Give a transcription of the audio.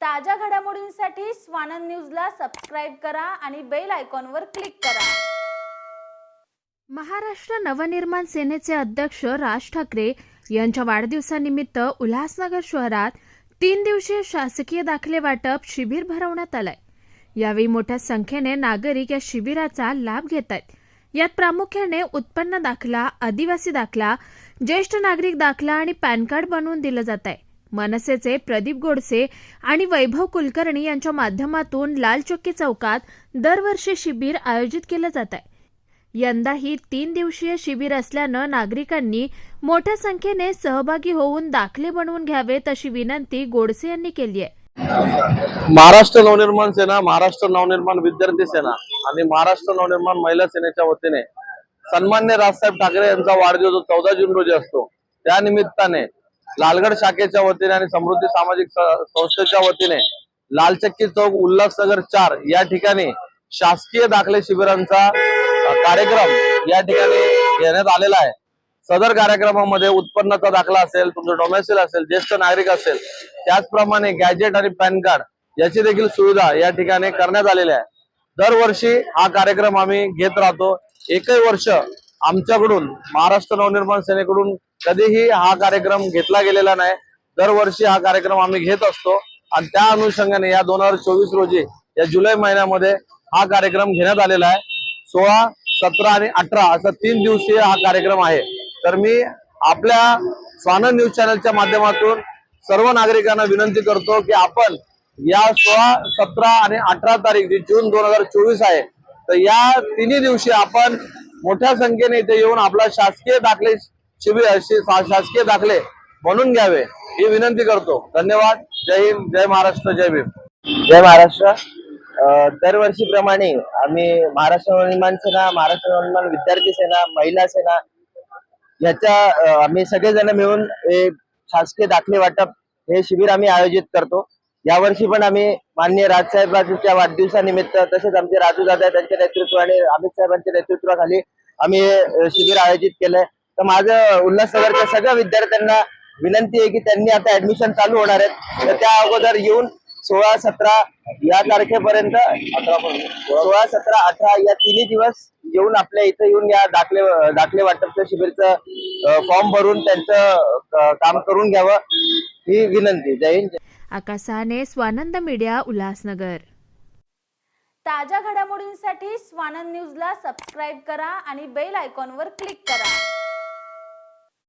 ताज्या घडामोडींसाठी स्वानंद न्यूजला सबस्क्राईब करा आणि बेल आयकॉनवर क्लिक करा. महाराष्ट्र नवनिर्माण सेनेचे अध्यक्ष राज ठाकरे यांच्या वाढदिवसानिमित्त उल्हासनगर शहरात तीन दिवसीय शासकीय दाखले वाटप शिबिर भरवण्यात आलंय. यावेळी मोठ्या संख्येने नागरिक या शिबिराचा लाभ घेत आहेत. यात प्रामुख्याने उत्पन्न दाखला आदिवासी दाखला ज्येष्ठ नागरिक दाखला आणि पॅन कार्ड बनवून दिलं जात आहे. मनसेचे प्रदीप गोडसे आणि वैभव कुलकर्णी यांच्या माध्यमातून लाल चौकी चौकात दरवर्षी शिबिर आयोजित केलं जात आहे. यंदाही तीन दिवसीय शिबिर असल्यानं नागरिकांनी मोठ्या संख्येने सहभागी होऊन दाखले बनवून घ्यावेत अशी विनंती गोडसे यांनी केली आहे. महाराष्ट्र नवनिर्माण सेना महाराष्ट्र नवनिर्माण विद्यार्थी सेना आणि महाराष्ट्र नवनिर्माण महिला सेनेच्या वतीने सन्मान्य राजसाहेब ठाकरे यांचा वाढदिवस चौदा जून रोजी असतो. त्या निमित्ताने लालगड शाखेच्या वतीने आणि समृद्धी सामाजिक संस्थेच्या वतीने लालचक्की चौक उल्हासनगर चार या ठिकाणी शासकीय दाखले शिबिरांचा कार्यक्रम या ठिकाणी घेण्यात आलेला आहे. सदर कार्यक्रमामध्ये उत्पन्नाचा दाखला असेल तुमचं डोमेसिल असेल ज्येष्ठ नागरिक असेल त्याचप्रमाणे गॅजेट आणि पॅन कार्ड याची देखील सुविधा या ठिकाणी करण्यात आलेली आहे. दरवर्षी हा कार्यक्रम आम्ही घेत राहतो. एकही वर्ष आमच्याकडून महाराष्ट्र नवनिर्माण सेनेकडून कधीही हा कार्यक्रम घेतला गेलेला नाही. दरवर्षी हा कार्यक्रम आम्ही घेत असतो. आणि त्या अनुषंगाने या दोन हजार चोवीस रोजी या जुलै महिन्यामध्ये हा कार्यक्रम घेण्यात आलेला आहे. सोळा सतरा आणि अठरा असा तीन दिवसीय हा कार्यक्रम आहे. तर मी आपल्या स्वानंद न्यूज चॅनलच्या माध्यमातून सर्व नागरिकांना विनंती करतो की आपण या सोळा सतरा आणि अठरा तारीख जी जून दोन हजार चोवीस आहे तर या तिन्ही दिवशी आपण मोठ्या संख्येने इथे येऊन आपला शासकीय दाखले शिबिर शासकीय दाखले म्हणून घ्यावे ही विनंती करतो. धन्यवाद. जय हिंद जय महाराष्ट्र जय भीम. जय महाराष्ट्र. दरवर्षीप्रमाणे आम्ही महाराष्ट्र नवनिर्माण सेना महाराष्ट्र नवनिर्माण विद्यार्थी सेना महिला सेना याच्या आम्ही सगळेजण मिळून हे शासकीय दाखले वाटप हे शिबिर आम्ही आयोजित करतो. यावर्षी पण आम्ही माननीय राजसाहेबांच्या वाढदिवसानिमित्त तसेच आमचे राजू दादा त्यांच्या नेतृत्वाने अमित साहेबांच्या नेतृत्वाखाली आम्ही शिबिर आयोजित केलंय. तर माझं उल्हासनगरच्या सगळ्या विद्यार्थ्यांना विनंती आहे की त्यांनी आता ऍडमिशन चालू होणार आहेत. तर त्या अगोदर येऊन सोळा सतरा या तारखेपर्यंत सोळा सतरा अठरा या तिन्ही दिवस येऊन आपल्या इथं येऊन या दाखले दाखले वाटपच्या शिबिरचं फॉर्म भरून त्यांचं काम करून घ्यावं ही विनंती. जय हिंद जय आकाश सहाने स्वानंद मीडिया उल्हासनगर. ताज्या घडामोडींसाठी स्वानंद न्यूजला सबस्क्राईब करा आणि बेल आयकॉनवर क्लिक करा.